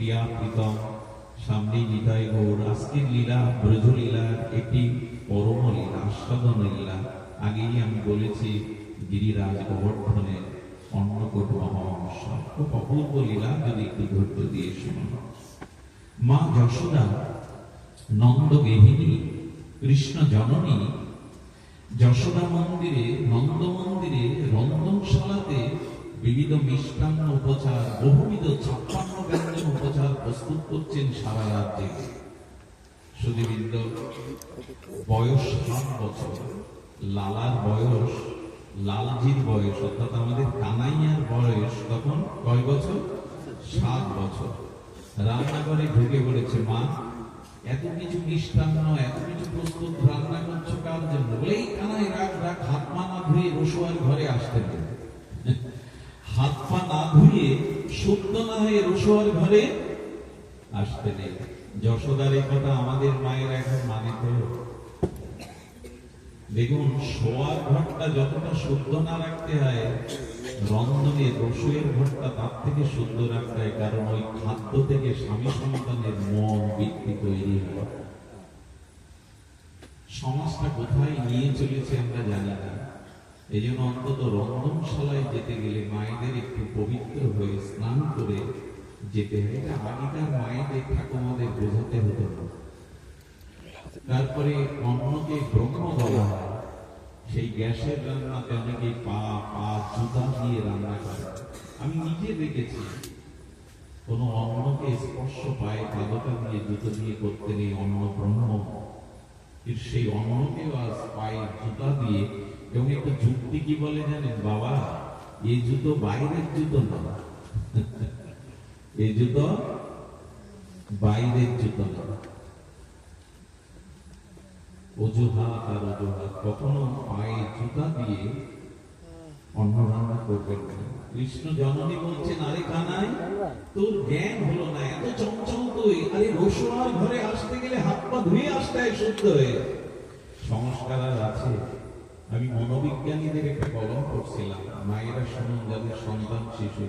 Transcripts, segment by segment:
প্রিয়া প্রীতম সামনে নিতাই গৌর আজকের লীলা ব্রজলীলার একটি পরম লীলা আস্বাদন লীলা আগেই আমি বলেছি গিরিরাজ গোবর্ধনের অন্নকূট মহাংস খুব অপূর্ব লীলা যদি একটু ধৈর্য দিয়ে শুনুন মা যশোদা, নন্দ গেহিনী কৃষ্ণ জননী, যশোদা মন্দিরে, নন্দ মন্দিরে, রন্ধনশালাতে বিবিধ মিষ্টান্ন উপচার, বহুবিধ ছাপ্পান্ন ব্যঞ্জন উপচার প্রস্তুত করছেন সারা রাজ্যে। সুদীবৃন্দ বয়স সাত বছর। লালার বয়স, লালজির বয়স, অর্থাৎ আমাদের কানাইয়ার বয়স তখন কয় বছর? সাত বছর। রান্নাঘরে ঢুকে পড়েছে, মা, এত কিছু মিষ্টান্ন, এত কিছু প্রস্তুত রান্না করছ কার জন্য? বলে, এই কানাই রাখ রাখ হাত পা না ধুয়ে রসুয়ার ঘরে আসতে দেবে হাত পা না ধুয়ে শুদ্ধ না হয়ে রসুয়ার ঘরে আসতে নেই। যশোদার এই কথা আমাদের মায়ের এখন মানে তো দেখুন, শোয়ার ঘরটা যতটা শুদ্ধ না রাখতে হয়, রন্ধনে রসুয়ের ঘরটা তার থেকে শুদ্ধ রাখতে হয়, কারণ ওই খাদ্য থেকে স্বামী সন্তানের মন বৃত্তি তৈরি হয়। সমাজটা কোথায় নিয়ে চলেছে আমরা জানি না। এই জন্য অন্তত রন্ধনশালায় যেতে গেলে মায়েদের একটু পবিত্র হয়ে স্নান করে যেতে হয়। এটা আগেকার মায়েদের, ঠাকুমাদের বোঝাতে হতো না। তারপরে অন্নকে ব্রহ্ম বলা হয়, সেই গ্যাসের রান্নাতে অনেকে পা পা, জুতা দিয়ে রান্না করে। আমি নিজে দেখেছি, কোনো অন্নকে স্পর্শ পায় পাদকা দিয়ে জুতো দিয়ে করতে নেই অন্ন ব্রহ্ম। সেই অন্নকেও আজ পায়ে জুতা দিয়ে এবং একটা যুক্তি কি বলে জানেন? বাবা এই জুতো বাইরের জুতো না। এই জুতো বাইরের জুতো না। অজুহাত আর অজুহাত, কখনো পায়ে জুতা দিয়ে অন্ন রান্না করবেন কৃষ্ণ জননী বলছেন, আরে কানাই, তোর জ্ঞান হলো না, এত চঞ্চল তুই। আরে রসুয়ার ঘরে আসতে গেলে হাত পা ধুয়ে আসতে হয়, শুদ্ধ হয়ে সংস্কার আর আছে। আমি মনোবিজ্ঞানীদের একটা কলম করছিলাম মায়েরা শুনুন যাদের সন্তান, শিশু।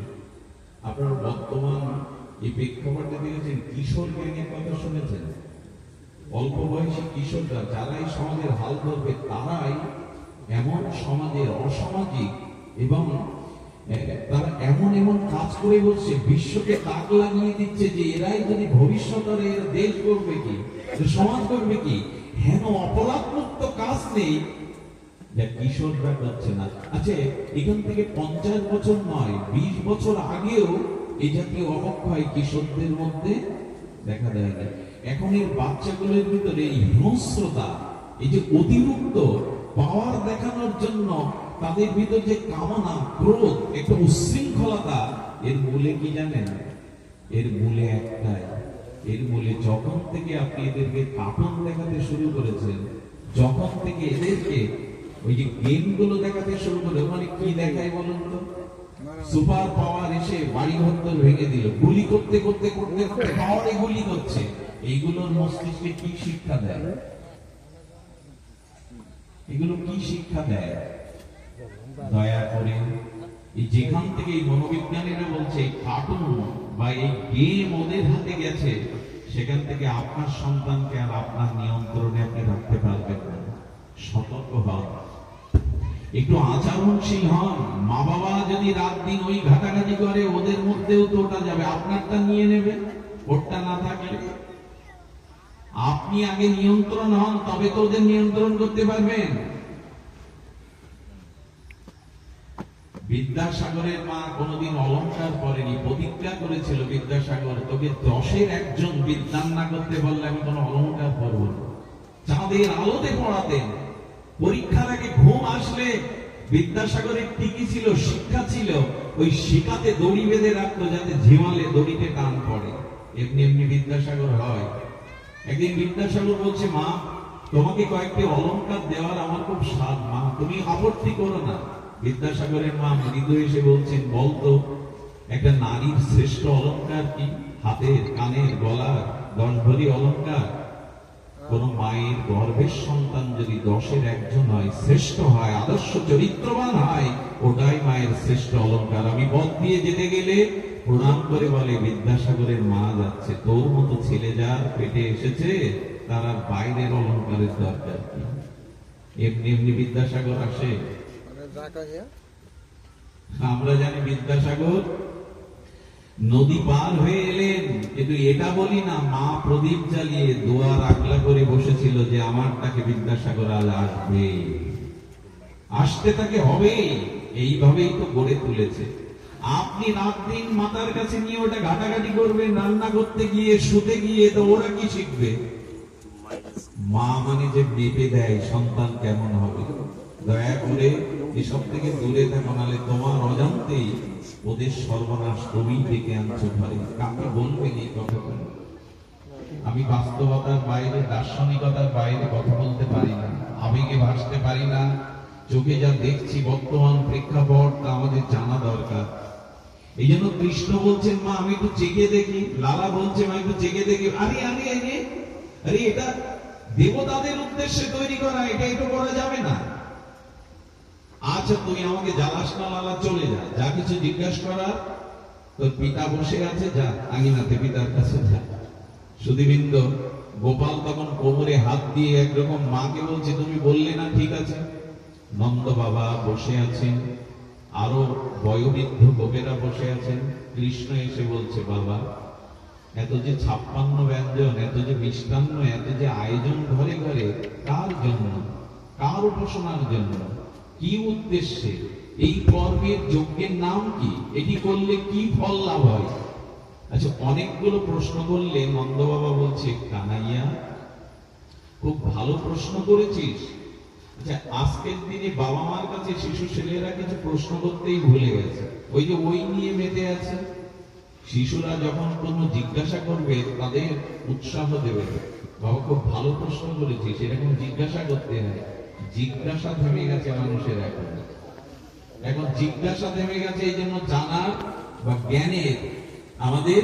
আপনার বর্তমান এই প্রেক্ষাপটে দেখেছেন, কিশোর জ্ঞানের কথা শুনেছেন? অল্প বয়সী কিশোররা যারাই সমাজের হাল ধরবে, তারাই এমন সমাজের অসামাজিক এবং তারা এমন এমন কাজ করে বলছে বিশ্বকে তাক লাগিয়ে দিচ্ছে যে এরাই যদি এরা দেশ করবে কি, সমাজ করবে কি? হেন অপরাধ মুক্ত কাজ নেই যা কিশোররা করছে না। আচ্ছা এখান থেকে পঞ্চাশ বছর নয়, বিশ বছর আগেও এই জাতীয় অবক্ষয় কিশোরদের মধ্যে দেখা দেয় না এখন এর বাচ্চাগুলোর ভিতরে এই হিংস্রতা, এই যে অতিরিক্ত পাওয়ার দেখানোর জন্য তাদের ভিতর যে কামনা, ক্রোধ, একটা উশৃঙ্খলতা, এর মূলে কি জানেন? এর মূলে একটাই। এর মূলে যখন থেকে আপনি এদেরকে কাপন দেখাতে শুরু করেছেন, যখন থেকে এদেরকে ওই যে গেমগুলো দেখাতে শুরু করে মানে কি দেখায় বলুন তো? সুপার পাওয়ার এসে বাড়ি ঘর ভেঙে দিল। গুলি করতে করতে করতে করতে পাওয়ারে গুলি করছে। এইগুলোর মস্তিষ্কে কি শিক্ষা দেয়? এগুলো কি শিক্ষা দেয়? দয়া করে। যেখান থেকে এই মনোবিজ্ঞানীরা বলছে কার্টুন বা এই গেম ওদের হাতে গেছে, সেখান থেকে আপনার সন্তানকে আর আপনার নিয়ন্ত্রণে আপনি রাখতে পারবেন না। সতর্ক হন। একটু আচরণশীল হন। মা বাবা যদি রাত দিন ওই ঘাটাঘাটি করে, ওদের মধ্যেও তো ওটা যাবে। আপনারটা নিয়ে নেবে, ওরটা না থাকলে। আপনি আগে নিয়ন্ত্রণ হন, তবে তো ওদের নিয়ন্ত্রণ করতে পারবেন। বিদ্যাসাগরের মা কোনোদিন অলংকার করেনি, প্রতিজ্ঞা করেছিল বিদ্যাসাগর, তোকে দশের একজন বিদ্যান না করতে বললে আমি কোনো অলংকার করব চাঁদের আলোতে পড়াতেন। পরীক্ষার আগে ঘুম আসলে বিদ্যাসাগরের টিকি ছিল, শিক্ষা ছিল। ওই শিখাতে দড়ি বেঁধে রাখতো যাতে ঝিমালে দড়িতে টান পড়ে। এমনি এমনি বিদ্যাসাগর হয়। একদিন বিদ্যাসাগর বলছে, মা, তোমাকে কয়েকটি অলংকার দেওয়ার আমার খুব স্বাদ, মা, তুমি আপত্তি করো না। বিদ্যাসাগরের মা মৃদু এসে বলছেন বলতো একটা নারীর শ্রেষ্ঠ অলংকার কি? হাতের, কানের, গলার, দশ ভরি অলংকার? কোন মায়ের গর্ভের সন্তান যদি দশের একজন হয় শ্রেষ্ঠ হয় আদর্শ চরিত্রবান হয় ওটাই মায়ের শ্রেষ্ঠ অলংকার আমি পথ দিয়ে যেতে গেলে প্রণাম করে বলে বিদ্যাসাগরের মা যাচ্ছে। তোর মতো ছেলে যার পেটে এসেছে তারা বাইরের অলঙ্কারের দরকার কি? এমনি এমনি বিদ্যাসাগর আসে। মানে আমরা জানি বিদ্যাসাগর নদী পার হয়ে এলেন, কিন্তু এটা বলি না, মা প্রদীপ জ্বালিয়ে দোয়ার আগলা করে বসেছিল যে আমারটাকে বিদ্যাসাগর আজ আসবে। আসতে তাকে হবে, এইভাবেই তো গড়ে তুলেছে। আপনি রাত দিন মাতার কাছে নিয়ে ওটা ঘাটাঘাটি করবেন, রান্না করতে গিয়ে, শুতে গিয়ে, তো ওরা কি শিখবে? মা মানে যে মেপে দেয় সন্তান কেমন হবে। দয়া করে এসব থেকে দূরে থাকো, নাহলে তোমার অজান্তেই ওদের সর্বনাশ তুমি ডেকে আনছো ঘরে। কাকে বলবেন এই কথাগুলো আমি বাস্তবতার বাইরে, দার্শনিকতার বাইরে কথা বলতে পারি না, আবেগে ভাসতে পারি না। চোখে যা দেখছি, বর্তমান প্রেক্ষাপট, তা আমাদের জানা দরকার। এই জন্য কৃষ্ণ বলছেন, মা, আমি একটু চেকে দেখি। লালা বলছে, মা, একটু চেকে দেখি। আরে আরে আরে আরে, এটা দেবতাদের উদ্দেশ্যে তৈরি করা, এটা একটু করা যাবে না। আচ্ছা তুই আমাকে জ্বালাস না লালা চলে যা। যা কিছু জিজ্ঞাসা করার, তোর পিতা বসে আছে, যা। আঙিনাতে পিতার কাছে যা। সুদীবৃন্দ গোপাল তখন কোমরে হাত দিয়ে একরকম মাকে বলছে, তুমি বললে না ঠিক আছে? নন্দ বাবা বসে আছেন। আরও বয়োবৃদ্ধ গোপেরা বসে আছেন। কৃষ্ণ এসে বলছে, বাবা, এত যে ছাপ্পান্ন ব্যঞ্জন, এত যে মিষ্টান্ন, এত যে আয়োজন ঘরে ঘরে, কার জন্য? কার উপাসনার জন্য? কি উদ্দেশ্যে? এই পর্বের যজ্ঞের নাম কি? এটি করলে কি ফল লাভ হয়? আচ্ছা অনেকগুলো প্রশ্ন করলে নন্দ বাবা বলছে, কানাইয়া, খুব ভালো প্রশ্ন করেছিস। আচ্ছা আজকের দিনে বাবা মার কাছে শিশু ছেলেরা কিছু প্রশ্ন করতেই ভুলে গেছে। ওই যে ওই নিয়ে মেতে আছে। শিশুরা যখন কোনো জিজ্ঞাসা করবে, তাদের উৎসাহ দেবে। বাবা, খুব ভালো প্রশ্ন করেছিস, এরকম জিজ্ঞাসা করতে হয়। জিজ্ঞাসা থেমে গেছে মানুষের এখন। এখন জিজ্ঞাসা থেমে গেছে এই জন্য জানার বা জ্ঞানের আমাদের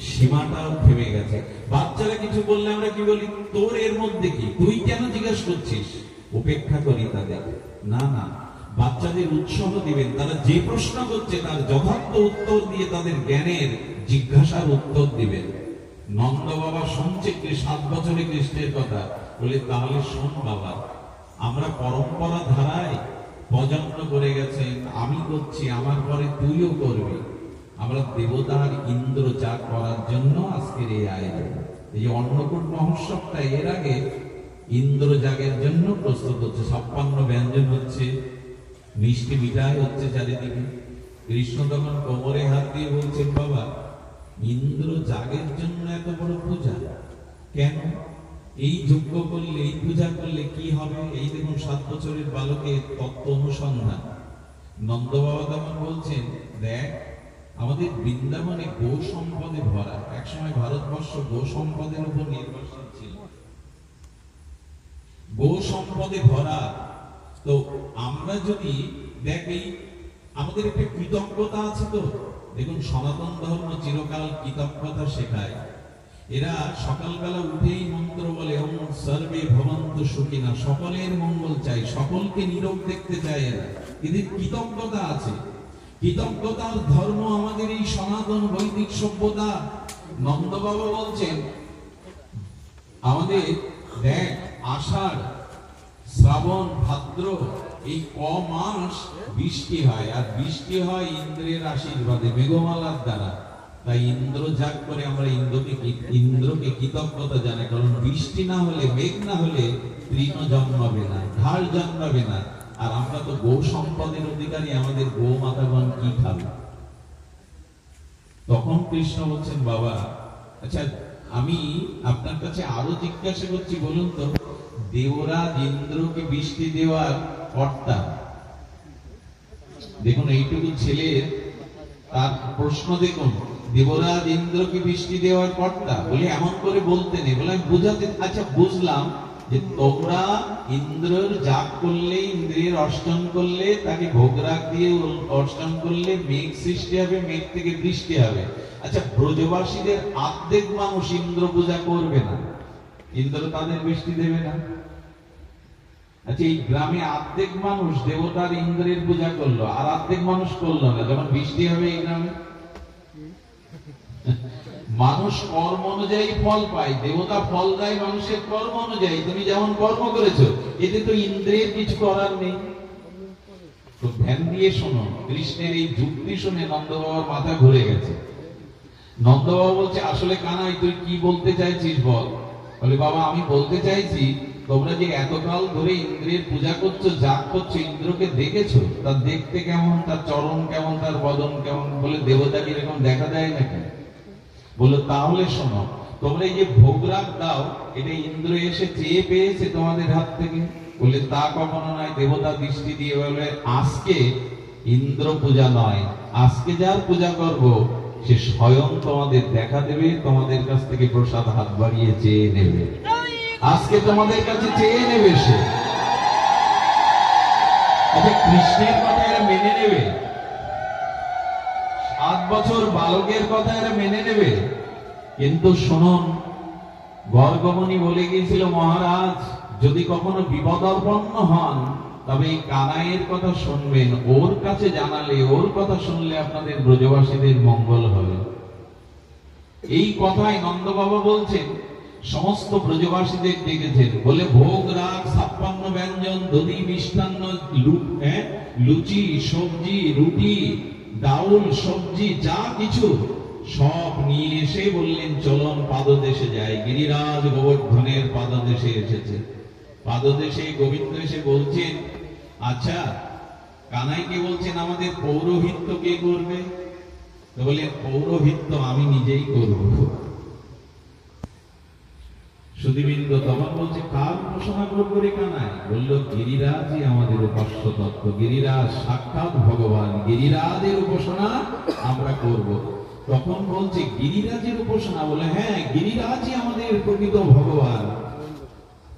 সীমাটাও থেমে গেছে। বাচ্চারা কিছু বললে আমরা কি বলি, তোর এর মধ্যে কি? তুই কেন জিজ্ঞাসা করছিস? উপেক্ষা করি তাদের। না না। বাচ্চাদের উৎসাহ দিবেন। তারা যে প্রশ্ন করছে তার যথার্থ উত্তর দিয়ে তাদের জ্ঞানের জিজ্ঞাসার উত্তর দিবেন। নন্দ বাবা শুনছে সাত বছরে কৃষ্ণের কথা। বলে, তাহলে শোন বাবা আমরা পরম্পরা ধারায় প্রজন্ম করে গেছেন, আমি করছি, আমার পরে তুইও করবি। আমরা দেবতার ইন্দ্র যা করার জন্য আজকের এই আয়োজন। এই যে অন্নকূট মহোৎসবটা এর আগে ইন্দ্র যাগের জন্য প্রস্তুত হচ্ছে, ছাপ্পান্ন ব্যঞ্জন হচ্ছে, মিষ্টি মিঠাই হচ্ছে চারিদিকে। কৃষ্ণ তখন কোমরে হাত দিয়ে বলছেন, বাবা ইন্দ্র যাগের জন্য এত বড় পূজা? কেন? এই যজ্ঞ করলে, এই পূজা করলে কি হবে? এই দেখুন সাত বছরের বালকের তত্ত্ব অনুসন্ধান। নন্দ বাবা তখন বলছেন, দেখ, আমাদের বৃন্দাবনে গো সম্পদে ভরা, একসময় ভারতবর্ষ গো সম্পদের উপর নির্ভরশীল ছিল। গো সম্পদে ভরা, তো আমরা যদি, দেখ এই, আমাদের একটা কৃতজ্ঞতা আছে তো। দেখুন সনাতন ধর্ম চিরকাল কৃতজ্ঞতা শেখায়। এরা সকালবেলা উঠেই মন্ত্র বলে ওম সর্বে ভবন্ত সুখিনা। সকলের মঙ্গল চাই, সকলকে নীরব দেখতে চায় এরা। এদের কৃতজ্ঞতা আছে। কৃতজ্ঞতার ধর্ম আমাদের এই সনাতন বৈদিক সভ্যতা। নন্দবাবু বলছেন, আমাদের দেখ, আষাঢ়, শ্রাবণ, ভাদ্র, এই ক মাস বৃষ্টি হয়, আর বৃষ্টি হয় ইন্দ্রের আশীর্বাদে, মেঘমালার দ্বারা। তাই ইন্দ্র যাগ করে আমরা ইন্দ্রকে ইন্দ্রকে কৃতজ্ঞতা জানাই, কারণ বৃষ্টি না হলে, মেঘ না হলে তৃণ জন্মাবে না, ঢাল জন্মাবে না। আর আমরা তো গো সম্পদের অধিকারী, আমাদের গো মাতাগণ কি খাবে? তখন কৃষ্ণ বলছেন, বাবা আচ্ছা আমি আপনার কাছে আরও জিজ্ঞাসা করছি, বলুন তো, দেবরাজ ইন্দ্রকে বৃষ্টি দেওয়ার কর্তা। দেখুন, এইটুকু ছেলের তার প্রশ্ন দেখুন। দেবরাজ ইন্দ্রকে বৃষ্টি দেওয়ার কর্তা বলে এমন করে বলতে নেই। বলে আমি বুঝাতে আচ্ছা বুঝলাম যে তোমরা ইন্দ্রের জাগ করলে, ইন্দ্রের অর্চন করলে, তাকে ভোগরাগ দিয়ে অর্চন করলে মেঘ সৃষ্টি হবে, মেঘ থেকে বৃষ্টি হবে। আচ্ছা ব্রজবাসীদের আর্ধেক মানুষ ইন্দ্র পূজা করবে না। ইন্দ্র তাদের বৃষ্টি দেবে না। আচ্ছা এই গ্রামে অর্ধেক মানুষ দেবতার ইন্দ্রের পূজা করল, আর অর্ধেক মানুষ করল না। যখন বৃষ্টি হবে এই গ্রামে মানুষ কর্ম অনুযায়ী ফল পায়, দেবতা ফল দেয়, মানুষের কর্ম অনুযায়ী। তুমি যেমন কর্ম করেছ, এতে তো ইন্দ্রের কিছু করার নেই। তো ধ্যান দিয়ে শোনো, কৃষ্ণের এই যুক্তি শুনে নন্দ বাবার মাথা ঘুরে গেছে। নন্দ বাবা বলছে, আসলে কানাই, তুই কি বলতে চাইছিস বল? বলে, বাবা, আমি বলতে চাইছি, তোমরা যে এতকাল ধরে ইন্দ্রের পূজা করছ যাগ করছ, ইন্দ্রকে দেখেছ? তার দেখতে কেমন? তার চরণ কেমন? তার বদন কেমন? বলে, দেবতা কীরকম দেখা দেয় নাকি? বলল তাহলে শোনো, তোমরা এই যে ভোগরাগ দাও, এটা ইন্দ্র এসে চেয়ে পেয়েছে তোমাদের হাত থেকে। বলে তা কখনো নয়, দেবতা দৃষ্টি দিয়ে বলে, আজকে ইন্দ্র পূজা নয়, আজকে যার পূজা করব, সে স্বয়ং তোমাদের দেখা দেবে, তোমাদের কাছ থেকে প্রসাদ হাত বাড়িয়ে চেয়ে নেবে। আজকে তোমাদের কাছে চেয়ে নেবে সে। আচ্ছা কৃষ্ণের কথা এরা মেনে নেবে? সাত বছর বালকের কথা এরা মেনে নেবে। কিন্তু শুনুন গর্গমণি বলে গিয়েছিল মহারাজ যদি কখনো বিপদ বিপদাপন্ন হন তবে এই কানাইয়ের কথা শুনবেন। ওর কাছে জানালে ওর কথা শুনলে আপনাদের ব্রজবাসীদের মঙ্গল হবে। এই কথাই নন্দ বাবা বলছেন সমস্ত ব্রজবাসীদের ডেকেছেন। বলে ভোগ রাগ ছাপ্পান্ন ব্যঞ্জন দধি মিষ্টান্ন হ্যাঁ, লুচি সবজি রুটি ডাউল সবজি, যা কিছু সব নিয়ে এসে বললেন, চলন পাদদেশে যায় গিরিরাজ গোবর্ধনের পাদদেশে এসেছে। পাদদেশে গোবিন্দ এসে বলছেন আচ্ছা কানাইকে বলছেন, আমাদের পৌরোহিত্য কে করবে? বলে পৌরোহিত্য আমি নিজেই করব। সুদীবৃন্দ তখন বলছে, কার উপাসনা করব রে কানাই বলল, গিরিরাজই আমাদের উপাস্য তত্ত্ব গিরিরাজ সাক্ষাৎ ভগবান, গিরিরাজের উপাসনা আমরা করব। তখন বলছে, গিরিরাজের উপাসনা? বলে হ্যাঁ গিরিরাজই আমাদের প্রকৃত ভগবান।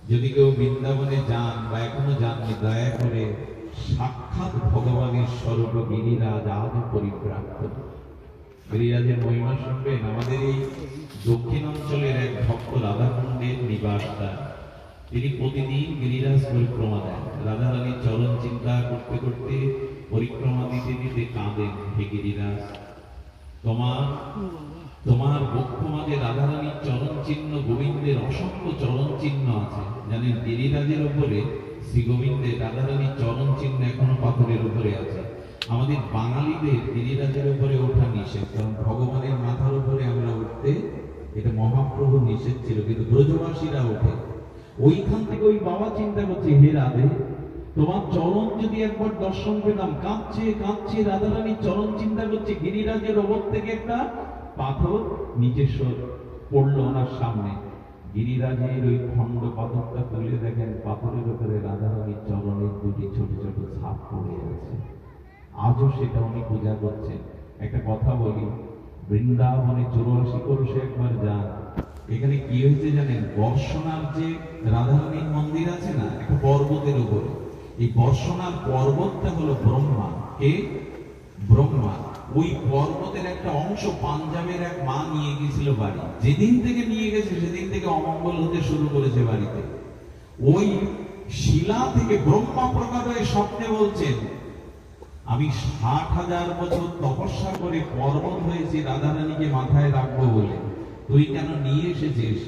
যদি কেউ বৃন্দাবনে যান বা এখনও যাননি, দয়া করে সাক্ষাৎ ভগবানের স্বরূপ গিরিরাজ আজ পরিপ্রাপ্ত। গিরিরাজের মহিমা শুনবেন আমাদের এই দক্ষিণ অঞ্চলের এক ভক্ত রাধাকুণ্ডের নিবাসটা তিনি প্রতিদিন গিরিরাজ পরিক্রমা দেন। রাধারানীর চরণ চিন্তা করতে করতে পরিক্রমা দিতে দিতে কাঁদেন হে গিরিরাজ। তোমার তোমার বক্ষ মাঝে রাধারানীর চরণ চিহ্ন, গোবিন্দের অসংখ্য চরণ চিহ্ন আছে। জানেন গিরিরাজের উপরে শ্রী গোবিন্দের রাধারানীর চরণ চিহ্ন এখনও পাথরের উপরে আছে। আমাদের বাঙালিদের গিরিরাজের উপরে ওঠা নিষেধ, কারণ ভগবানের মাথার উপরে আমরা উঠতে এটা মহাপ্রভু নিষেধ ছিল, কিন্তু ব্রজবাসীরা ওঠে। ওইখান থেকে ওই বাবা চিন্তা করছে, হে রাধে, তোমার চরণ যদি একবার দর্শন পেতাম কাঁদছে কাঁদছে রাধা রাধারানীর চরণ চিন্তা করছে, গিরিরাজের ওপর থেকে একটা পাথর নিচে পড়ল ওনার সামনে। গিরিরাজের ওই খণ্ড পাথরটা তুলে দেখেন, পাথরের উপরে রাধারানীর চরণের দুটি ছোট ছোট ছাপ পড়ে আছে। আজও সেটা উনি পূজা করছেন। একটা কথা বলি, বৃন্দাবনে চৌরাশি করুষে একবার যান। এখানে কি হয়েছে জানেন? বর্ষনার যে রাধারানীর মন্দির আছে না, একটা পর্বতের উপরে, এই বর্ষনার পর্বতটা হলো ব্রহ্মা। কে? ব্রহ্মা। ওই পর্বতের একটা অংশ পাঞ্জাবের এক মা নিয়ে গেছিল বাড়ি। যেদিন থেকে নিয়ে গেছে, সেদিন থেকে অমঙ্গল হতে শুরু করেছে বাড়িতে। ওই শিলা থেকে ব্রহ্মা প্রকার হয়ে স্বপ্নে বলছেন আমি ষাট হাজার বছর তপস্যা করে পর্বত হয়েছি রাধারানীকে মাথায় রাখব বলে। তুই কেন নিয়ে এসেছিস?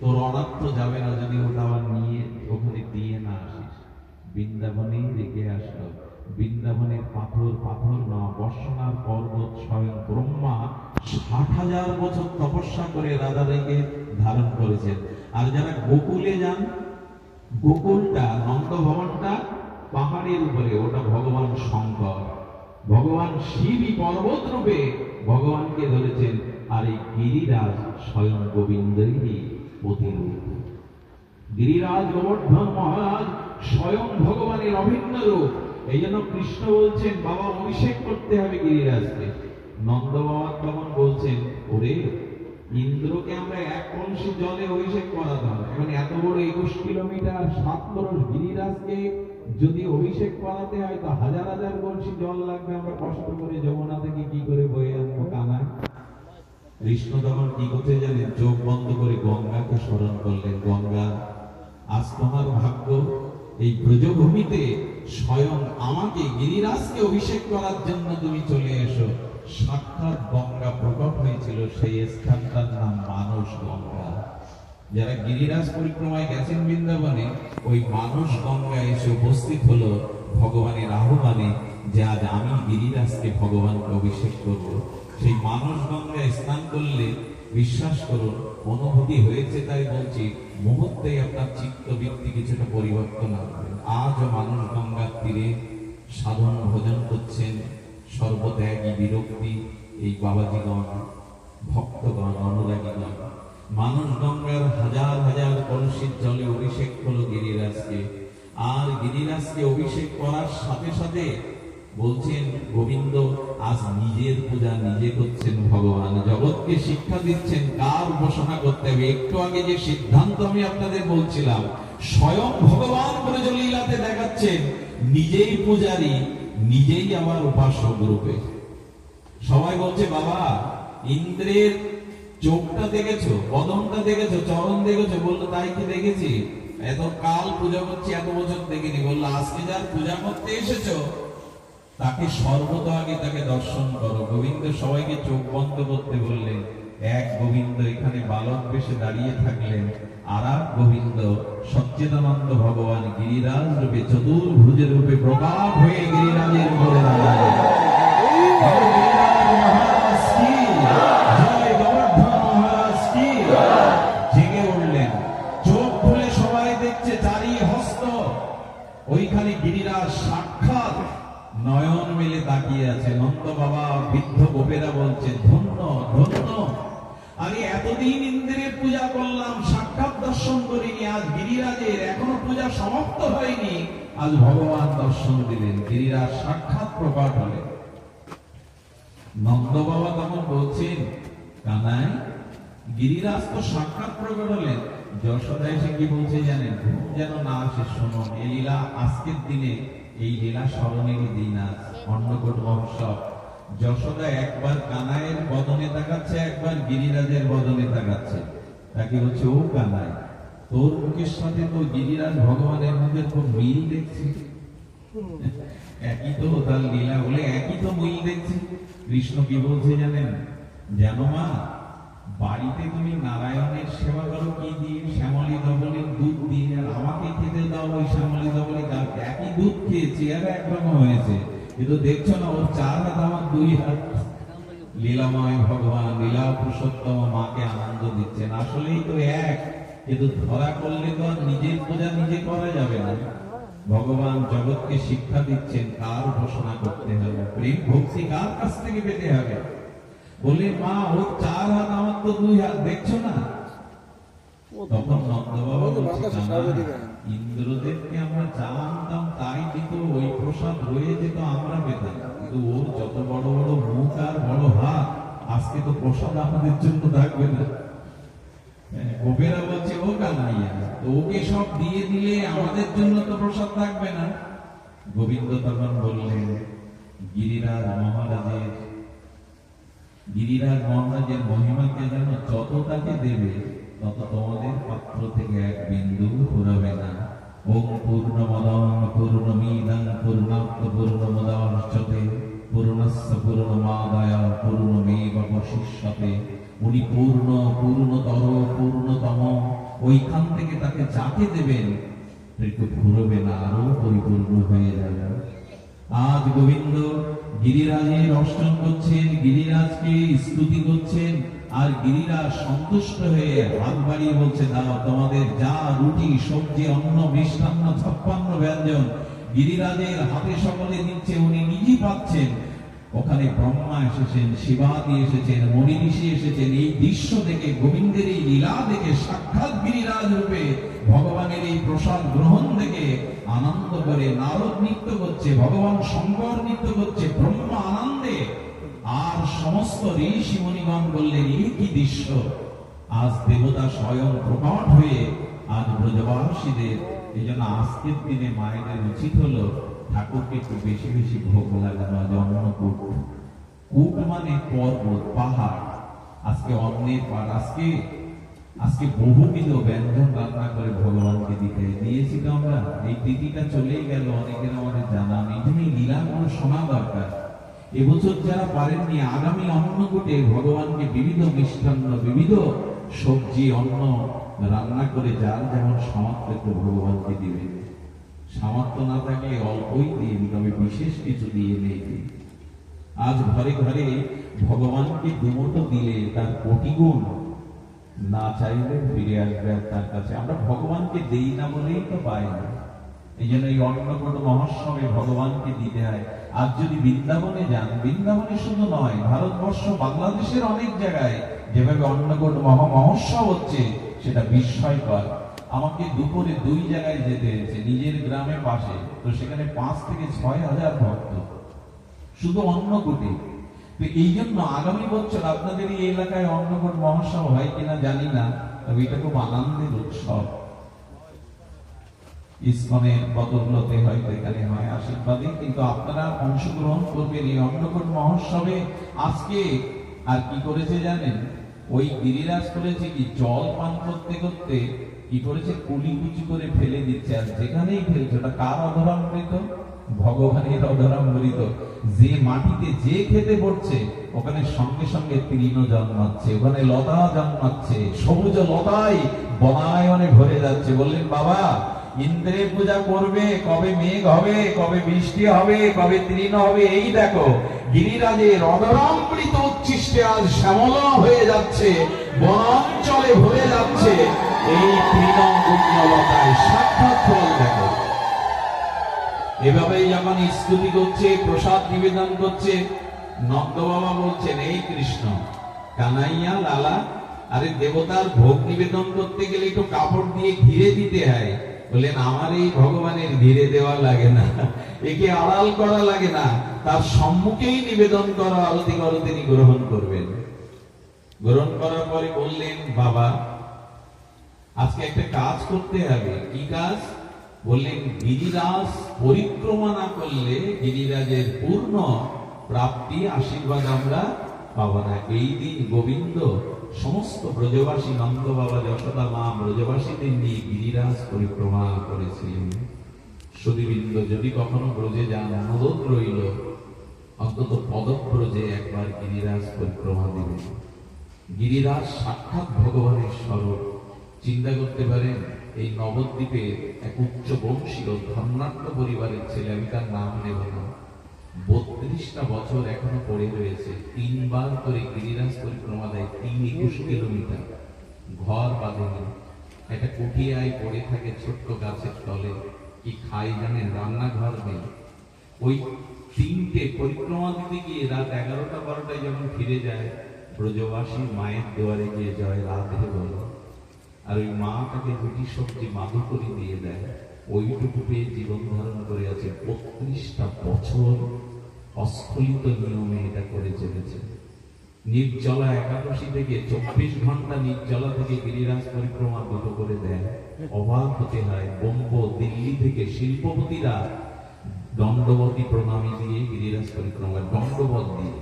তোর অনাত্ম যাবে না যদি ওটা আবার নিয়ে, ওখানে দিয়ে না আসিস। বৃন্দাবনে রেখে আসলো। বৃন্দাবনের পাথর পাথর না বর্ষণার পর্বত, স্বয়ং ব্রহ্মা ষাট হাজার বছর তপস্যা করে রাধারানীকে ধারণ করেছেন। আর যারা গোকুলে যান, গোকুলটা নন্দ ভবনটা পাহাড়ের উপরে, ওটা ভগবান শঙ্কর। ভগবান শিবই পর্বত রূপে ভগবানকে ধরেছেন, আর এই গিরিরাজ স্বয়ং গোবিন্দেরই প্রতিরূপ গিরিরাজ গোবর্ধন মহারাজ স্বয়ং ভগবানের অভিন্ন রূপ। এই জন্য কৃষ্ণ বলছেন, বাবা, অভিষেক করতে হবে গিরিরাজকে। নন্দ বাবা তখন বলছেন, ওরে ইন্দ্রকে আমরা এক কলসি জলে অভিষেক করাতাম এখন এত বড় একুশ কিলোমিটার সাত করস গিরিরাজকে যদি অভিষেক করাতে হয়, তো হাজার হাজার কলসি জল লাগবে। আমরা কষ্ট করে যমুনা থেকে কি করে বয়ে আনব কানায়? কৃষ্ণ তখন কি করতে জানেন? চোখ বন্ধ করে গঙ্গাকে স্মরণ করলেন। গঙ্গা, আজ তোমার ভাগ্য, এই ব্রজভূমিতে স্বয়ং আমাকে গিরিরাজকে অভিষেক করার জন্য তুমি চলে এসো। সাক্ষাৎ গঙ্গা সেই স্থানটার নাম মানস গঙ্গা যারা গিরিরাজ পরিক্রমায় গেছেন বৃন্দাবনে, ওই মানস গঙ্গা এসে উপস্থিত হলো ভগবানের আহ্বানে যে আজ আমি গিরিরাজকে ভগবানকে অভিষেক করব। সেই মানস গঙ্গায় স্নান করলে বিশ্বাস করুন, অনুভূতি হয়েছে তাই বলছি মুহূর্তেই আপনার চিত্ত বৃত্তি কিছুটা পরিবর্তন আসবে। আজও মানুষ গঙ্গার তীরে সাধন ভোজন করছেন সর্বত্যাগী বিরক্তি এই বাবাজিগণ। ভক্তগণ অনুরাগীগণ মানুষ গঙ্গার হাজার হাজার কলসির জলে অভিষেক করল গিরিরাজকে। আর গিরিরাজকে অভিষেক করার সাথে সাথে বলছেন, গোবিন্দ, আজ নিজের পূজা নিজে করছেন ভগবান। জগৎকে শিক্ষা দিচ্ছেন, কার উপাসনা করতে হবে? একটু আগে যে সিদ্ধান্ত আমি আপনাদের বলছিলাম, স্বয়ং ভগবান ব্রজলীলাতে দেখাচ্ছেন, নিজেই পূজারী, নিজেই আমার উপাসক রূপে। সবাই বলছে, বাবা ইন্দ্রের চোখটা দেখেছ, বদনটা দেখেছ, চরণ দেখেছ? বলল, তাই কি দেখেছি? এত কাল পূজা করছি, এত বছর দেখিনি। বলল, আজকে যার পূজা করতে এসেছ, তাকে সর্বত আগে তাকে দর্শন করো। গোবিন্দ সবাইকে চোখ বন্ধ করতে বললেন এক গোবিন্দ, এখানে বালক বেশে দাঁড়িয়ে থাকলেন। আর এক গোবিন্দ, সচ্চিদানন্দ ভগবান গিরিরাজ রূপে চতুর্ভুজের রূপে প্রকাশ হয়ে গিরিরাজের উপরে দাঁড়ালেন। হলেন নন্দ বাবা তখন বলছেন, কানাই, গিরিরাজ তো সাক্ষাৎ প্রকট হলেন যশোদা এসে কি বলছে জানেন? ঘুম যেন না আসে, শুনুন, এই লীলা আজকের দিনে, এই লীলা স্মরণেরই দিন আজ, অন্নকূট মহোৎসব। যশোদা একবার কানাইয়ের বদনে তাকাচ্ছে, একবার গিরিরাজের বদনে তাকাচ্ছে। তাকে বলছে, ও কানাই, তোর মুখের সাথে তো গিরিরাজ ভগবানের মুখের খুব মিল দেখছি? একই তো তার লীলা বলে, একই তো মিল দেখছি। কৃষ্ণ কি বলছে জানেন? জানো মা, বাড়িতে তুমি নারায়ণের সেবা করো, কি দিয়ে? শ্যামলী দবলের দুধ দিয়ে, আর আমাকে খেতে দাও ওই শ্যামলী দবলে গাছ একই দুধ খেয়েছি, আর একরকম হয়েছে। কিন্তু দেখছ না, ওর চার হাত আমার দুই হাত। লীলাময় ভগবান, লীলা পুরুষোত্তম মাকে আনন্দ দিচ্ছেন। আসলেই তো এক। কিন্তু ধরা করলে তো নিজের পূজা নিজে করা যাবে না। ভগবান জগৎকে শিক্ষা দিচ্ছেন কার উপাসনা করতে হবে। প্রেম ভক্তি কার কাছ থেকে পেতে হবে? বলে মা, ও চার হাত আমার তো দুই হাত, দেখছ না? তখন নন্দ বাবা বলছে ইন্দ্রদেবকে আমরা যা আনতাম তাই দিত ওই প্রসাদ রয়ে যেত আমরা পেতাম। কিন্তু ওর যত বড় বড় মুখ আর বড় হাত, আজকে তো প্রসাদ আমাদের জন্য থাকবে না। গোপেরা বলছে, ও কানাইয়া তো ওকে সব দিয়ে দিলে আমাদের জন্য তো প্রসাদ থাকবে না। গোবিন্দ তখন বললেন, গিরিরাজ মহারাজের গিরিরাজ মহারাজের মহিমাকে যেন যত তাকে দেবে, তত তোমাদের পাত্র থেকে এক বিন্দু ফুরাবে না। ওম পূর্ণ মদন পূর্ণ মিদং পূর্ণাত্ম পূর্ণ মদার্চতে ওইখান থেকে তাকে যাকে দেবেন ফুরবে না আরও পরিপূর্ণ হয়ে যাবে। আজ গোবিন্দ গিরিরাজের অর্চন করছেন, গিরিরাজকে স্তুতি করছেন, আর গিরিরাজ সন্তুষ্ট হয়ে হাত বাড়িয়ে বলছে, দাও, তোমাদের যা রুটি, সবজি, অন্ন, মিষ্টান্ন ছাপ্পান্ন ব্যঞ্জন গিরিরাজের হাতে সকলে দিচ্ছে, উনি নিজেই পাচ্ছেন ওখানে ব্রহ্মা এসেছেন, শিবাদি এসেছেন, মণি এসেছেন, এই দৃশ্য দেখে, গোবিন্দের এই লীলা দেখে সাক্ষাৎ গিরিরাজ রূপে ভগবানের এই প্রসাদ গ্রহণ দেখে আনন্দ করে, নারদ নৃত্য করছে, ভগবান শঙ্কর নৃত্য করছে, ব্রহ্মা আনন্দে। আর সমস্ত ঋষি মুনিগণ বললেন, এই কি দৃশ্য? আজ দেবতা স্বয়ং প্রকট হয়ে আজ ব্রজবাসীদের এই জন্য আজকের দিনে মায়েদের উচিত হলো ঠাকুরকে একটু বেশি বেশি ভোগ লাগানো, আজ অন্নকূট কূট মানে পর্বত, পাহাড়। আজকে অন্নের পার আজকে আজকে বহুবিধ ব্যঞ্জন রান্না করে ভগবানকে দিতে দিয়েছি তো আমরা। এই তিথিটা চলেই গেল, অনেকের আমাদের জানা নেই। এই জন্য এই লীলাগুলো শোনা দরকার। এবছর যারা পারেননি, আগামী অন্নকূটে ভগবানকে বিবিধ মিষ্টান্ন, বিবিধ সবজি, অন্ন রান্না করে যার যেমন সামর্থ্য, একটু ভগবানকে দিবেন সামর্থ্য না থাকলে অল্পই দিন, তবে বিশেষ কিছু দিয়ে নেই আজ ঘরে ঘরে ভগবানকে দুমোটো দিলে তার কোটি গুণ। না চাইলে ফিরে আসবে আর তার কাছে। আমরা ভগবানকে দেই না বলেই তো পাই না। এই জন্য এই অন্নকূট মহোৎসবে ভগবানকে দিতে হয়। আজ যদি বৃন্দাবনে যান, বৃন্দাবনে শুধু নয়, ভারতবর্ষ, বাংলাদেশের অনেক জায়গায় যেভাবে অন্নকূট মহা মহোৎসব হচ্ছে সেটা বিস্ময়কর। আমাকে দুপুরে দুই জায়গায় যেতে হয়েছে, নিজের গ্রামে পাশে। তো সেখানে পাঁচ থেকে ছয় হাজার ভক্ত। শুধু অন্নকূটে। তো এই জন্য আগামী বছর আপনাদের এই এলাকায় অন্নকূট মহোৎসব হয় কিনা জানি না, তবে এটা খুব আনন্দের উৎসব। ইসকনের কতগুলোতে হয়তো এখানে হয় আশীর্বাদে, কিন্তু আপনারা অংশগ্রহণ করবেন এই অন্নকূট মহোৎসবে। আজকে আর কি করেছে জানেন? ওই গিরিরাজ করেছে কি জল পান করতে করতে কি করেছে? কুলি কুচি করে ফেলে দিচ্ছে। আর যেখানেই ফেলছে, ওটা কার অধরামৃত? ভগবানের অধরামৃত। যে মাটিতে যে খেতে পড়ছে, ওখানে সঙ্গে সঙ্গে তৃণ জন্মাচ্ছে, ওখানে লতা জন্মাচ্ছে, সবুজ লতায় বনায়নে ভরে যাচ্ছে। বললেন, বাবা ইন্দ্রের পূজা করবে, কবে মেঘ হবে, কবে বৃষ্টি হবে, কবে তৃণ হবে, এই দেখো গিরিরাজের অধরামৃত উচ্ছিষ্টে আজ শ্যামলা হয়ে যাচ্ছে, বনাঞ্চলে ভরে যাচ্ছে, এই তৃণ সাক্ষাৎ ফল দেখো। এভাবেই যখন স্তুতি করছে, প্রসাদ নিবেদন করছে নন্দ বাবা বলছেন, এই কৃষ্ণ, কানাইয়া, লালা, আরে দেবতার ভোগ নিবেদন করতে গেলে একটু কাপড় দিয়ে ঘিরে দিতে হয়। বললেন আমার এই ভগবানের ঘিরে দেওয়া লাগে না, একে আড়াল করা লাগে না, তার সম্মুখেই নিবেদন করা আরতি করো, তিনি গ্রহণ করবেন। গ্রহণ করার পরে বললেন, বাবা, আজকে একটা কাজ করতে হবে। কি কাজ? বললেন, গিরিরাজ পরিক্রমা না করলে গিরিরাজের পূর্ণ প্রাপ্তি, আশীর্বাদ আমরা পাবো না। এই দিন গোবিন্দ সমস্ত ব্রজবাসী নন্দ বাবা যশোদা মা ব্রজবাসীদের নিয়ে গিরিরাজ পরিক্রমা করেছিলেন। সুদীবৃন্দ, যদি কখনো ব্রজে যান, অনুরোধ রইল, অন্তত পদব্রজে একবার গিরিরাজ পরিক্রমা দিবেন। গিরিরাজ সাক্ষাৎ ভগবানের স্বরূপ। চিন্তা করতে পারেন, এই নবদ্বীপে এক উচ্চ বংশীয় ধর্নাট্য পরিবারের ছেলে আমি তার নাম নেব না। বত্রিশটা বছর এখনও পড়ে রয়েছে। তিনবার করে গিরিরাজ পরিক্রমা দেয় তিন একুশ কিলোমিটার। ঘর বাঁধেনি। একটা কুটিয়ায় পড়ে থাকে ছোট্ট গাছের তলে। কি খাই জানেন? রান্নাঘর নেই। ওই তিনটে পরিক্রমা দিতে গিয়ে রাত এগারোটা বারোটায় যখন ফিরে যায়, ব্রজবাসী মায়ের দুয়ারে গিয়ে জয় রাধে বলো। আর ওই মা তাকে রুটি সবজি মাদু করে দিয়ে দেয়। ওইটুকু পেয়ে জীবন ধারণ করে আছে বত্রিশটা বছর অস্খলিত নিয়মে এটা করে চলেছে। নির্জলা একাদশী থেকে চব্বিশ ঘণ্টা নির্জলা থেকে গিরিরাজ পরিক্রমা দুটো করে দেয়। অবাক হতে হয় বোম্ব দিল্লি থেকে শিল্পপতিরা দণ্ডবতী প্রণামী দিয়ে গিরিরাজ পরিক্রমা, দণ্ডবত দিয়ে।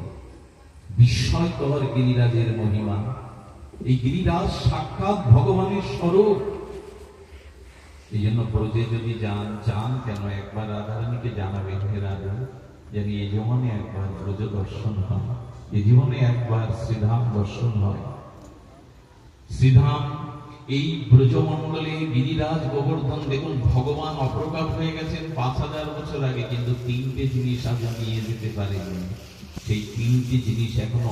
বিস্ময়কর গিরিরাজের মহিমা। এই গিরিরাজ সাক্ষাৎ ভগবানের স্বরূপ। এই জন্য ব্রজে যদি যান যান কেন? একবার রাধারানীকে জানাবেন, হে রাধা, যেন এই জীবনে একবার ব্রজ দর্শন হয়। এই জীবনে একবার শ্রীধাম দর্শন হয়। শ্রীধাম, এই ব্রজমণ্ডলে গিরিরাজ গোবর্ধন দেখুন, ভগবান অপ্রকাশ হয়ে গেছেন পাঁচ হাজার বছর আগে, কিন্তু তিনটে জিনিস আজ নিয়ে যেতে পারেনি। সেই তিনটি জিনিস এখনও